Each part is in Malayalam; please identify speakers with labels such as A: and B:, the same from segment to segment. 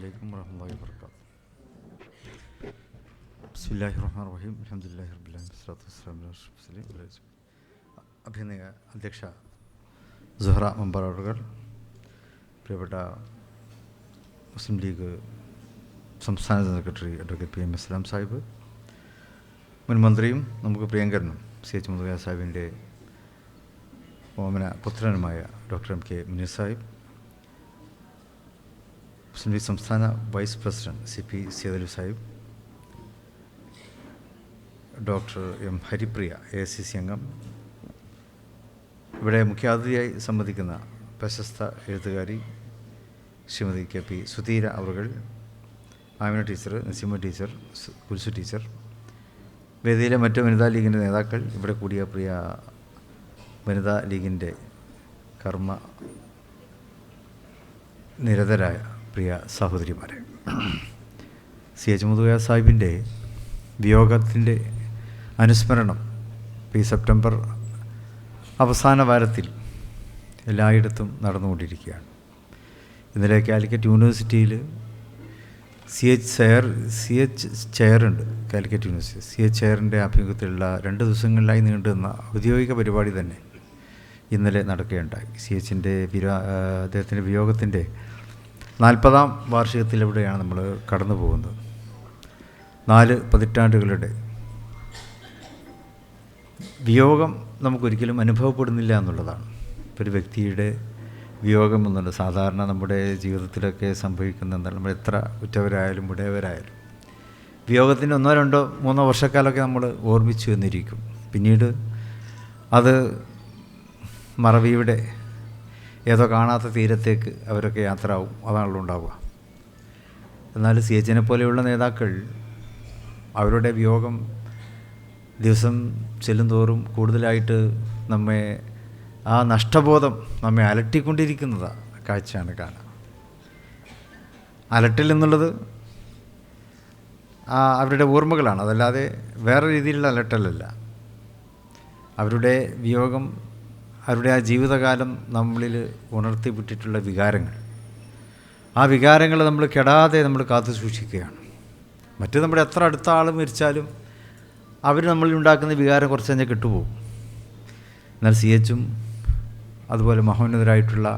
A: അലൈക്കും വറഹമുല്ലാ വർക്കാത്തു റഹ്മാൻ റഹീം അലഹമുല്ലാഹി റബുല്ലാഹി വസ്ലാത്തു വസ്ലാം അഭിനയ അധ്യക്ഷ സുഹ്ര മെമ്പറുകൾ പ്രിയപ്പെട്ട മുസ്ലിം ലീഗ് സംസ്ഥാന secretary advocate P M Islam Sahib. മുൻ മന്ത്രിയും നമുക്ക് പ്രിയങ്കരനും സി എച്ച് മുതുക സാഹിബിന്റെ ഓമന പുത്രനുമായ doctor M K Muneer Sahib. Muslim League സംസ്ഥാന vice president C P സേതലു Sahib doctor M Haripriya A C C അംഗം ഇവിടെ മുഖ്യാതിഥിയായി സംബന്ധിക്കുന്ന പ്രശസ്ത എഴുത്തുകാരി ശ്രീമതി കെ പി സുധീര അവറുകൾ ആമിന ടീച്ചർ നസീമ ടീച്ചർ കുരിശു ടീച്ചർ വേദിയിലെ മറ്റു വനിതാ ലീഗിന്റെ നേതാക്കൾ ഇവിടെ കൂടിയ പ്രിയ വനിതാ ലീഗിന്റെ കർമ്മ നിരതരായ പ്രിയ സഹോദരിമാരെ സി. എച്ച്. മുതുക സാഹിബിന്റെ വിയോഗത്തിന്റെ അനുസ്മരണം ഈ സെപ്റ്റംബർ അവസാന വാരത്തിൽ എല്ലായിടത്തും നടന്നുകൊണ്ടിരിക്കുകയാണ്. ഇന്നലെ കാലിക്കറ്റ് യൂണിവേഴ്സിറ്റിയിൽ C. H. Chair C. H. ചെയറുണ്ട് Calicut university. C. H. ചെയറിന്റെ ആഭിമുഖ്യത്തിലുള്ള രണ്ട് ദിവസങ്ങളിലായി നീണ്ടുവന്ന ഔദ്യോഗിക പരിപാടി തന്നെ ഇന്നലെ നടക്കുകയുണ്ടായി. സി. എച്ചിന്റെ വിരാ അദ്ദേഹത്തിന്റെ വിയോഗത്തിന്റെ നാൽപ്പതാം വാർഷികത്തിലൂടെയാണ് നമ്മൾ കടന്നു പോകുന്നത്. നാല് പതിറ്റാണ്ടുകളുടെ വിയോഗം നമുക്കൊരിക്കലും അനുഭവപ്പെടുന്നില്ല എന്നുള്ളതാണ്. ഒരു വ്യക്തിയുടെ വിയോഗം എന്നുള്ളത് സാധാരണ നമ്മുടെ ജീവിതത്തിലൊക്കെ സംഭവിക്കുന്ന എന്താണ്? നമ്മൾ എത്ര ഉറ്റവരായാലും ഉടയവരായാലും. വിയോഗത്തിന് ഒന്നോ രണ്ടോ മൂന്നോ വർഷക്കാലമൊക്കെ നമ്മൾ ഓർമ്മിച്ചു എന്നിരിക്കും പിന്നീട് അത് മറവിയുടെ ഏതോ കാണാത്ത തീരത്തേക്ക് അവരൊക്കെ യാത്ര ആവും അതാണല്ലോ ഉണ്ടാവുക. എന്നാൽ സി എച്ചിനെ പോലെയുള്ള നേതാക്കൾ അവരുടെ വിയോഗം ദിവസം ചെല്ലുന്തോറും കൂടുതലായിട്ട് നമ്മെ ആ നഷ്ടബോധം നമ്മെ അലട്ടിക്കൊണ്ടിരിക്കുന്നതാണ് കാഴ്ചയാണ് കാണുക. അലട്ടൽ എന്നുള്ളത് ആ അവരുടെ ഓർമ്മകളാണ്. അതല്ലാതെ വേറെ രീതിയിലുള്ള അലട്ടലല്ല. അവരുടെ വിയോഗം അവരുടെ ആ ജീവിതകാലം നമ്മളിൽ ഉണർത്തിവിട്ടിട്ടുള്ള വികാരങ്ങൾ. ആ വികാരങ്ങൾ നമ്മൾ കെടാതെ നമ്മൾ കാത്തു സൂക്ഷിക്കുകയാണ്. മറ്റ് നമ്മുടെ എത്ര അടുത്ത ആൾ മരിച്ചാലും അവർ നമ്മളിൽ ഉണ്ടാക്കുന്ന വികാരം കുറച്ച് കഴിഞ്ഞാൽ കിട്ടുപോകും. എന്നാൽ സി എച്ചും അതുപോലെ മഹോന്നതരായിട്ടുള്ള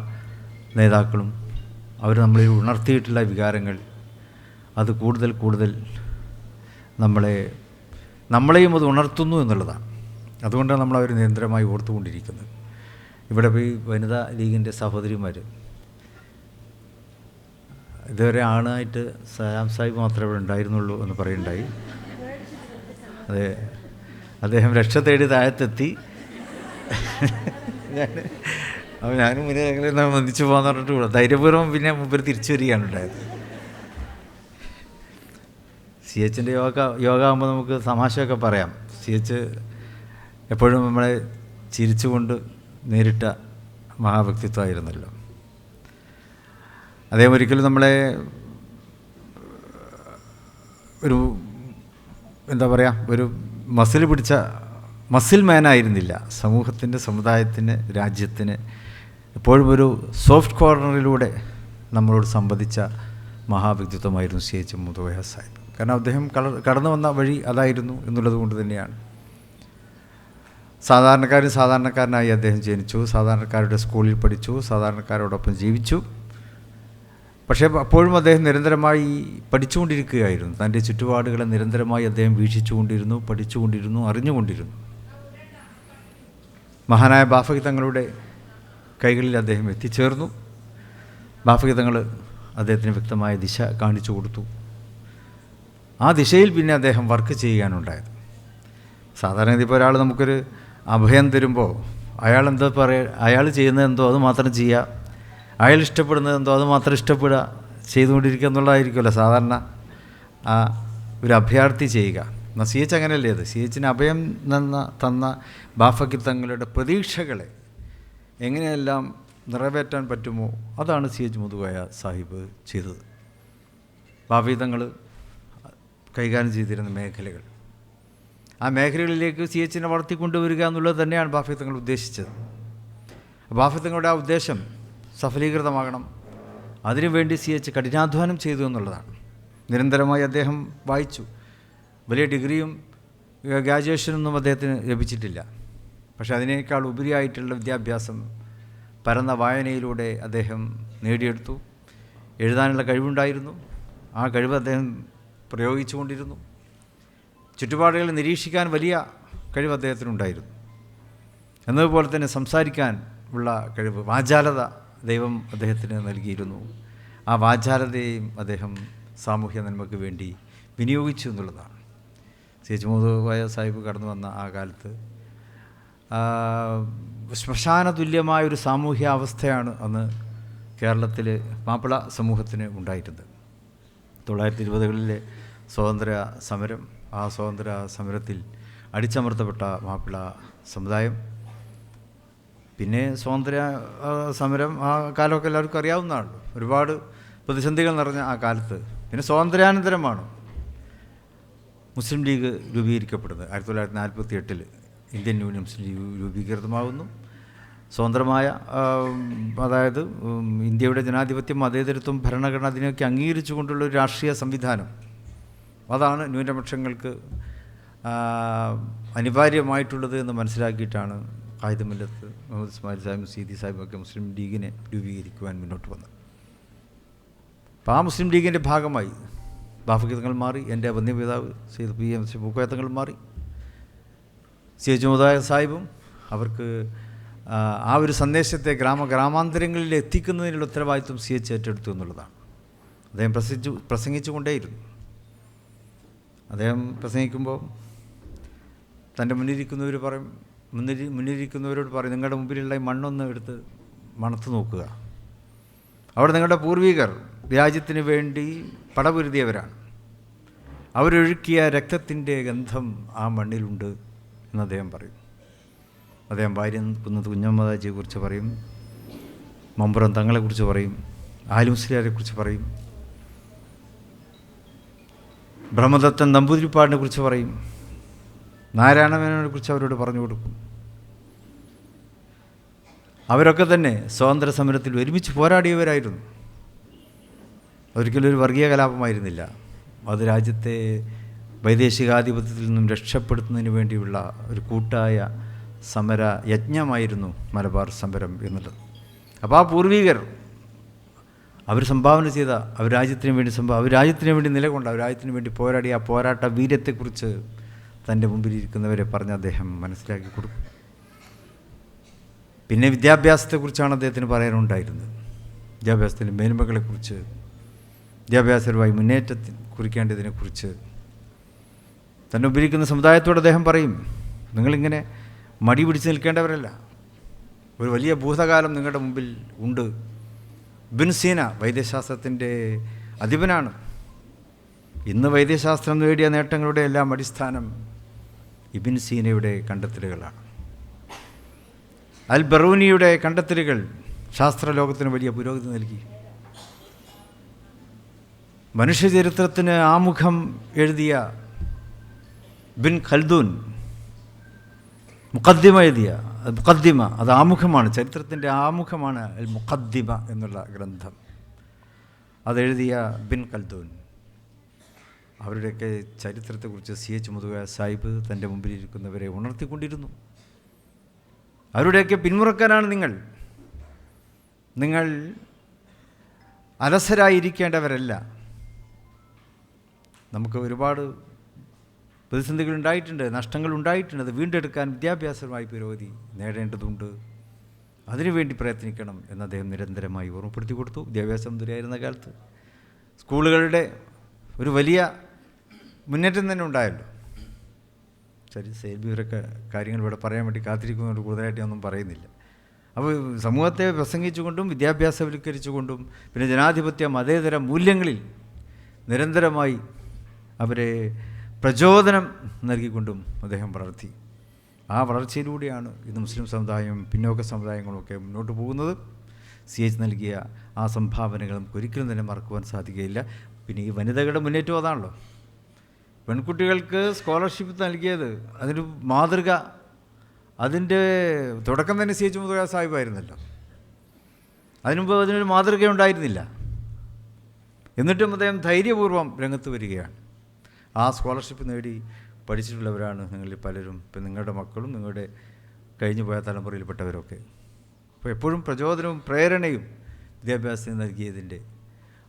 A: നേതാക്കളും അവർ നമ്മളിൽ ഉണർത്തിയിട്ടുള്ള വികാരങ്ങൾ അത് കൂടുതൽ കൂടുതൽ നമ്മളെ നമ്മളെയും അത് ഉണർത്തുന്നു എന്നുള്ളതാണ്. അതുകൊണ്ടാണ് നമ്മൾ അവർ നിരന്തരമായി ഓർത്തുകൊണ്ടിരിക്കുന്നത്. ഇവിടെ പോയി വനിതാ ലീഗിന്റെ സഹോദരിമാർ ഇതുവരെ ആണായിട്ട് സയാം സാഹിബ് മാത്രമേ ഇവിടെ ഉണ്ടായിരുന്നുള്ളൂ എന്ന് പറയുണ്ടായി അതെ അദ്ദേഹം രക്ഷ തേടി താഴത്തെത്തി. ഞാൻ അപ്പോൾ ഞാനും പിന്നെ ഞങ്ങൾ ഒന്നിച്ചു പോകാന്ന് പറഞ്ഞിട്ട് ധൈര്യപൂർവം പിന്നെ മുമ്പിൽ തിരിച്ചു വരികയാണ് ഉണ്ടായത്. സി എച്ചിന്റെ യോഗ യോഗ ആകുമ്പോൾ നമുക്ക് തമാശയൊക്കെ പറയാം. സി എച്ച് എപ്പോഴും നമ്മളെ ചിരിച്ചുകൊണ്ട് നേരിട്ട മഹാവ്യക്തിത്വമായിരുന്നല്ലോ. അദ്ദേഹം ഒരിക്കലും നമ്മളെ ഒരു എന്താ പറയുക ഒരു മസിൽ പിടിച്ച മസിൽ മാനായിരുന്നില്ല സമൂഹത്തിന്റെ സമുദായത്തിന് രാജ്യത്തിന് എപ്പോഴും ഒരു സോഫ്റ്റ് കോർണറിലൂടെ നമ്മളോട് സംബന്ധിച്ച മഹാവ്യക്തിത്വമായിരുന്നു സി എച്ച് മുതുവയ സാഹിബ് കാരണം അദ്ദേഹം കടന്നു വന്ന വഴി അതായിരുന്നു എന്നുള്ളത് കൊണ്ട് തന്നെയാണ്. സാധാരണക്കാരും സാധാരണക്കാരനായി അദ്ദേഹം ജനിച്ചു. സാധാരണക്കാരുടെ സ്കൂളിൽ പഠിച്ചു. സാധാരണക്കാരോടൊപ്പം ജീവിച്ചു. പക്ഷേ അപ്പോഴും അദ്ദേഹം നിരന്തരമായി പഠിച്ചുകൊണ്ടിരിക്കുകയായിരുന്നു. തന്റെ ചുറ്റുപാടുകളെ നിരന്തരമായി അദ്ദേഹം വീക്ഷിച്ചുകൊണ്ടിരുന്നു പഠിച്ചുകൊണ്ടിരുന്നു അറിഞ്ഞുകൊണ്ടിരുന്നു. മഹാനായ ബാഫകി തങ്ങളുടെ കൈകളിൽ അദ്ദേഹം എത്തിച്ചേർന്നു. ബാഫകി തങ്ങൾ അദ്ദേഹത്തിന് വ്യക്തമായ ദിശ കാണിച്ചു കൊടുത്തു. ആ ദിശയിൽ പിന്നെ അദ്ദേഹം വർക്ക് ചെയ്യാനുണ്ടായത് സാധാരണ ഇതിപ്പോൾ ഒരാൾ നമുക്കൊരു അഭയം തരുമ്പോൾ അയാൾ എന്താ പറയുക അയാൾ ചെയ്യുന്നത് എന്തോ അത് മാത്രം ചെയ്യുക അയാൾ ഇഷ്ടപ്പെടുന്നത് എന്തോ അത് മാത്രം ഇഷ്ടപ്പെടുക. ചെയ്തുകൊണ്ടിരിക്കുക എന്നുള്ളതായിരിക്കുമല്ലോ സാധാരണ ആ ഒരു അഭയാർത്ഥി ചെയ്യുക. എന്നാൽ സി എച്ച് അങ്ങനെയല്ലേ അത് സി എച്ചിന് അഭയം തന്ന തന്ന ബാഫക്കി തങ്ങളുടെ പ്രതീക്ഷകളെ എങ്ങനെയെല്ലാം നിറവേറ്റാൻ പറ്റുമോ അതാണ് സി എച്ച് മുതുകോയ സാഹിബ് ചെയ്തത്. ബാഫി തങ്ങൾ കൈകാര്യം ചെയ്തിരുന്ന മേഖലകൾ. ആ മേഖലകളിലേക്ക് സി എച്ചിനെ വളർത്തിക്കൊണ്ടുവരിക എന്നുള്ളത് തന്നെയാണ് ബാഫി തങ്ങൾ ഉദ്ദേശിച്ചത്. ബാഫി തങ്ങളുടെ ആ ഉദ്ദേശം സഫലീകൃതമാകണം. അതിനുവേണ്ടി സി എച്ച് കഠിനാധ്വാനം ചെയ്തു എന്നുള്ളതാണ്. നിരന്തരമായി അദ്ദേഹം വായിച്ചു. വലിയ ഡിഗ്രിയും ഗ്രാജുവേഷനൊന്നും അദ്ദേഹത്തിന് ലഭിച്ചിട്ടില്ല. പക്ഷേ അതിനേക്കാൾ ഉപരിയായിട്ടുള്ള വിദ്യാഭ്യാസം പരന്ന വായനയിലൂടെ അദ്ദേഹം നേടിയെടുത്തു. എഴുതാനുള്ള കഴിവുണ്ടായിരുന്നു. ആ കഴിവ് അദ്ദേഹം പ്രയോഗിച്ചുകൊണ്ടിരുന്നു. ചുറ്റുപാടുകൾ നിരീക്ഷിക്കാൻ വലിയ കഴിവ് അദ്ദേഹത്തിനുണ്ടായിരുന്നു. എന്നതുപോലെ തന്നെ സംസാരിക്കാൻ ഉള്ള കഴിവ് വാചാലത ദൈവം അദ്ദേഹത്തിന് നൽകിയിരുന്നു. ആ വാചാലതയും അദ്ദേഹം സാമൂഹ്യ നന്മയ്ക്ക് വേണ്ടി വിനിയോഗിച്ചു എന്നുള്ളതാണ്. മുഹമ്മദ് സാഹിബ് കടന്നു വന്ന ആ കാലത്ത് ശ്മശാന തുല്യമായൊരു സാമൂഹ്യ അവസ്ഥയാണ് അന്ന് കേരളത്തിൽ മാപ്പിള സമൂഹത്തിന് ഉണ്ടായിരുന്നത്. തൊള്ളായിരത്തി ഇരുപതുകളിലെ സ്വാതന്ത്ര്യ സമരം ആ സ്വാതന്ത്ര്യ സമരത്തിൽ അടിച്ചമർത്തപ്പെട്ട മാപ്പിള സമുദായം. പിന്നെ സ്വാതന്ത്ര്യ സമരം ആ കാലമൊക്കെ എല്ലാവർക്കും അറിയാവുന്നതാണ് ഒരുപാട് പ്രതിസന്ധികൾ നിറഞ്ഞ ആ കാലത്ത്. പിന്നെ സ്വാതന്ത്ര്യാനന്തരമാണ് മുസ്ലിം ലീഗ് രൂപീകരിക്കപ്പെടുന്നത്. ആയിരത്തി തൊള്ളായിരത്തി നാൽപ്പത്തി എട്ടിൽ ഇന്ത്യൻ യൂണിയൻ മുസ്ലിം ലീഗ് രൂപീകൃതമാകുന്നു. സ്വതന്ത്രമായ അതായത് ഇന്ത്യയുടെ ജനാധിപത്യം മതേതരത്വം ഭരണഘടന അതിനൊക്കെ അംഗീകരിച്ചുകൊണ്ടുള്ള ഒരു രാഷ്ട്രീയ സംവിധാനം അതാണ് ന്യൂനപക്ഷങ്ങൾക്ക് അനിവാര്യമായിട്ടുള്ളത് എന്ന് മനസ്സിലാക്കിയിട്ടാണ് കായിദമില്ലത്ത് മുഹമ്മദ് ഇസ്മായിൽ സാഹിബും സീതി സാഹിബൊക്കെ മുസ്ലിം ലീഗിനെ രൂപീകരിക്കുവാൻ മുന്നോട്ട് വന്നത്. അപ്പോൾ ആ മുസ്ലിം ലീഗിന്റെ ഭാഗമായി ബാഫഗീതങ്ങൾ മാറി എന്റെ വന്യപിതാവ് സെയ്ദ് പി എം സി പൂക്കയത്തങ്ങൾ മാറി. സി എച്ച് സാഹിബും അവർക്ക് ആ ഒരു സന്ദേശത്തെ ഗ്രാമ ഗ്രാമാന്തരങ്ങളിൽ എത്തിക്കുന്നതിനുള്ള ഉത്തരവാദിത്വം സി എച്ച് ഏറ്റെടുത്തു എന്നുള്ളതാണ്. അദ്ദേഹം പ്രസംഗിച്ചു പ്രസംഗിച്ചുകൊണ്ടേയിരുന്നു. അദ്ദേഹം പ്രസംഗിക്കുമ്പോൾ തന്റെ മുന്നിലിരിക്കുന്നവർ പറയും മുന്നിൽ മുന്നിലിരിക്കുന്നവരോട് പറയും നിങ്ങളുടെ മുമ്പിലുള്ള ഈ മണ്ണൊന്ന് എടുത്ത് മണത്ത് നോക്കുക. അവിടെ നിങ്ങളുടെ പൂർവികർ രാജ്യത്തിന് വേണ്ടി പടപൊരുതിയവരാണ്. അവരൊഴുക്കിയ രക്തത്തിന്റെ ഗന്ധം ആ മണ്ണിലുണ്ട് എന്ന് അദ്ദേഹം പറയും. അദ്ദേഹം ഭാര്യ കുന്നത് കുഞ്ഞമ്മദാജിയെക്കുറിച്ച് പറയും മമ്പുറം തങ്ങളെക്കുറിച്ച് പറയും ആലുമുസ്ലിയാരെക്കുറിച്ച് പറയും ബ്രഹ്മദത്തൻ നമ്പൂതിരിപ്പാടിനെ കുറിച്ച് പറയും. നാരായണമേനോനെ കുറിച്ച് അവരോട് പറഞ്ഞു കൊടുക്കും. അവരൊക്കെ തന്നെ സ്വാതന്ത്ര്യ സമരത്തിൽ ഒരുമിച്ച് പോരാടിയവരായിരുന്നു. ഒരിക്കലും ഒരു വർഗീയ കലാപമായിരുന്നില്ല. അത് രാജ്യത്തെ വൈദേശികാധിപത്യത്തിൽ നിന്നും രക്ഷപ്പെടുത്തുന്നതിന് വേണ്ടിയുള്ള ഒരു കൂട്ടായ സമര യജ്ഞമായിരുന്നു മലബാർ സമരം എന്നുള്ളത്. അപ്പോൾ ആ പൂർവികർ അവർ സംഭാവന ചെയ്ത അവർ രാജ്യത്തിന് വേണ്ടി സംഭാ അവർ രാജ്യത്തിന് വേണ്ടി നിലകൊണ്ട അവർ രാജ്യത്തിന് വേണ്ടി പോരാടിയ ആ പോരാട്ട വീര്യത്തെക്കുറിച്ച് തന്റെ മുമ്പിലിരിക്കുന്നവരെ പറഞ്ഞ് അദ്ദേഹം മനസ്സിലാക്കി കൊടുക്കും. പിന്നെ വിദ്യാഭ്യാസത്തെക്കുറിച്ചാണ് അദ്ദേഹത്തിന് പറയാനുണ്ടായിരുന്നത്. വിദ്യാഭ്യാസത്തിന്റെ മേന്മകളെക്കുറിച്ച് വിദ്യാഭ്യാസപരമായി മുന്നേറ്റത്തിൽ കുറിക്കേണ്ടതിനെക്കുറിച്ച് തന്നെ ഉപയോഗിക്കുന്ന സമുദായത്തോട് അദ്ദേഹം പറയും നിങ്ങളിങ്ങനെ മടി പിടിച്ച് നിൽക്കേണ്ടവരല്ല. ഒരു വലിയ ഭൂതകാലം നിങ്ങളുടെ മുമ്പിൽ ഉണ്ട്. ബിൻ സീന വൈദ്യശാസ്ത്രത്തിന്റെ അധിപനാണ്. ഇന്ന് വൈദ്യശാസ്ത്രം നേടിയ നേട്ടങ്ങളുടെ എല്ലാം അടിസ്ഥാനം ഇബിൻ സീനയുടെ കണ്ടെത്തലുകളാണ്. അൽ ബറൂനിയുടെ കണ്ടെത്തലുകൾ ശാസ്ത്രലോകത്തിന് വലിയ പുരോഗതി നൽകി. മനുഷ്യചരിത്രത്തിന് ആമുഖം എഴുതിയ ബിൻ ഖൽദൂൻ മുഖദ്ദിമ മുഖദ്ദിമ. അത് ആമുഖമാണ്. ചരിത്രത്തിന്റെ ആമുഖമാണ് അൽ മുഖദ്ദിമ എന്നുള്ള ഗ്രന്ഥം. അതെഴുതിയ ബിൻ കൽദൂൻ അവരുടെയൊക്കെ ചരിത്രത്തെക്കുറിച്ച് സി എച്ച് മുതുക സാഹിബ് തന്റെ മുമ്പിലിരിക്കുന്നവരെ ഉണർത്തിക്കൊണ്ടിരുന്നു. അവരുടെയൊക്കെ പിന്മുറക്കാനാണ് നിങ്ങൾ. നിങ്ങൾ അലസരായിരിക്കേണ്ടവരല്ല. നമുക്ക് ഒരുപാട് പ്രതിസന്ധികൾ ഉണ്ടായിട്ടുണ്ട് നഷ്ടങ്ങൾ ഉണ്ടായിട്ടുണ്ട് അത് വീണ്ടെടുക്കാൻ വിദ്യാഭ്യാസപരമായി പുരോഗതി നേടേണ്ടതുണ്ട്. അതിനുവേണ്ടി പ്രയത്നിക്കണം എന്ന് അദ്ദേഹം നിരന്തരമായി ഓർമ്മപ്പെടുത്തി കൊടുത്തു. വിദ്യാഭ്യാസ മന്ത്രിയായിരുന്ന കാലത്ത് സ്കൂളുകളുടെ ഒരു വലിയ മുന്നേറ്റം തന്നെ ഉണ്ടായല്ലോ. ശരി സേൽബിയവരൊക്കെ കാര്യങ്ങൾ ഇവിടെ പറയാൻ വേണ്ടി കാത്തിരിക്കുന്നതുകൊണ്ട് കൂടുതലായിട്ട് ഒന്നും പറയുന്നില്ല. അപ്പോൾ സമൂഹത്തെ പ്രസംഗിച്ചുകൊണ്ടും വിദ്യാഭ്യാസവൽക്കരിച്ചുകൊണ്ടും പിന്നെ ജനാധിപത്യ മതേതര മൂല്യങ്ങളിൽ നിരന്തരമായി അവരെ പ്രചോദനം നൽകിക്കൊണ്ടും അദ്ദേഹം വളർത്തി. ആ വളർച്ചയിലൂടെയാണ് ഇന്ന് മുസ്ലിം സമുദായം പിന്നോക്ക സമുദായങ്ങളുമൊക്കെ മുന്നോട്ട് പോകുന്നത്. സി എച്ച് നൽകിയ ആ സംഭാവനകൾ നമുക്ക് ഒരിക്കലും തന്നെ മറക്കുവാൻ സാധിക്കുകയില്ല. പിന്നെ ഈ വനിതകളുടെ മുന്നേറ്റം അതാണല്ലോ. പെൺകുട്ടികൾക്ക് സ്കോളർഷിപ്പ് നൽകിയത് അതിന് മാതൃക. അതിന്റെ തുടക്കം തന്നെ സി എച്ച് മുതുക സാഹിബായിരുന്നല്ലോ അതിനുമുമ്പ് അതിനൊരു മാതൃക ഉണ്ടായിരുന്നില്ല എന്നിട്ടും അദ്ദേഹം ധൈര്യപൂർവം രംഗത്ത് വരികയാണ്. ആ സ്കോളർഷിപ്പ് നേടി പഠിച്ചിട്ടുള്ളവരാണ് നിങ്ങളിൽ പലരും. ഇപ്പം നിങ്ങളുടെ മക്കളും നിങ്ങളുടെ കഴിഞ്ഞു പോയ തലമുറയിൽപ്പെട്ടവരൊക്കെ. അപ്പോൾ എപ്പോഴും പ്രചോദനവും പ്രേരണയും വിദ്യാഭ്യാസത്തിന് നൽകിയതിന്റെ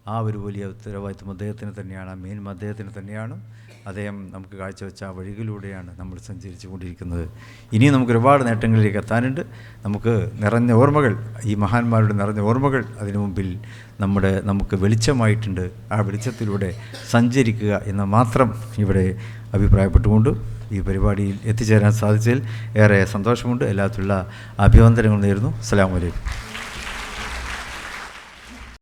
A: ആ ഒരു വലിയ ഉത്തരവാദിത്വം അദ്ദേഹത്തിന് തന്നെയാണ്. ആ മെയിൻ അദ്ദേഹത്തിന് തന്നെയാണ്. അദ്ദേഹം നമുക്ക് കാഴ്ചവെച്ച ആ വഴികളിലൂടെയാണ് നമ്മൾ സഞ്ചരിച്ചു കൊണ്ടിരിക്കുന്നത് ഇനിയും നമുക്ക് ഒരുപാട് നേട്ടങ്ങളിലേക്ക് എത്താനുണ്ട്. നമുക്ക് നിറഞ്ഞ ഓർമ്മകൾ ഈ മഹാന്മാരുടെ നിറഞ്ഞ ഓർമ്മകൾ അതിനു മുമ്പിൽ നമ്മുടെ നമുക്ക് വെളിച്ചമായിട്ടുണ്ട്. ആ വെളിച്ചത്തിലൂടെ സഞ്ചരിക്കുക എന്ന് മാത്രം ഇവിടെ അഭിപ്രായപ്പെട്ടുകൊണ്ട് ഈ പരിപാടിയിൽ എത്തിച്ചേരാൻ സാധിച്ചതിൽ ഏറെ സന്തോഷമുണ്ട്. എല്ലാത്തിലുള്ള അഭിനന്ദനങ്ങൾ നേരുന്നു. അസ്സലാമു അലൈക്കും.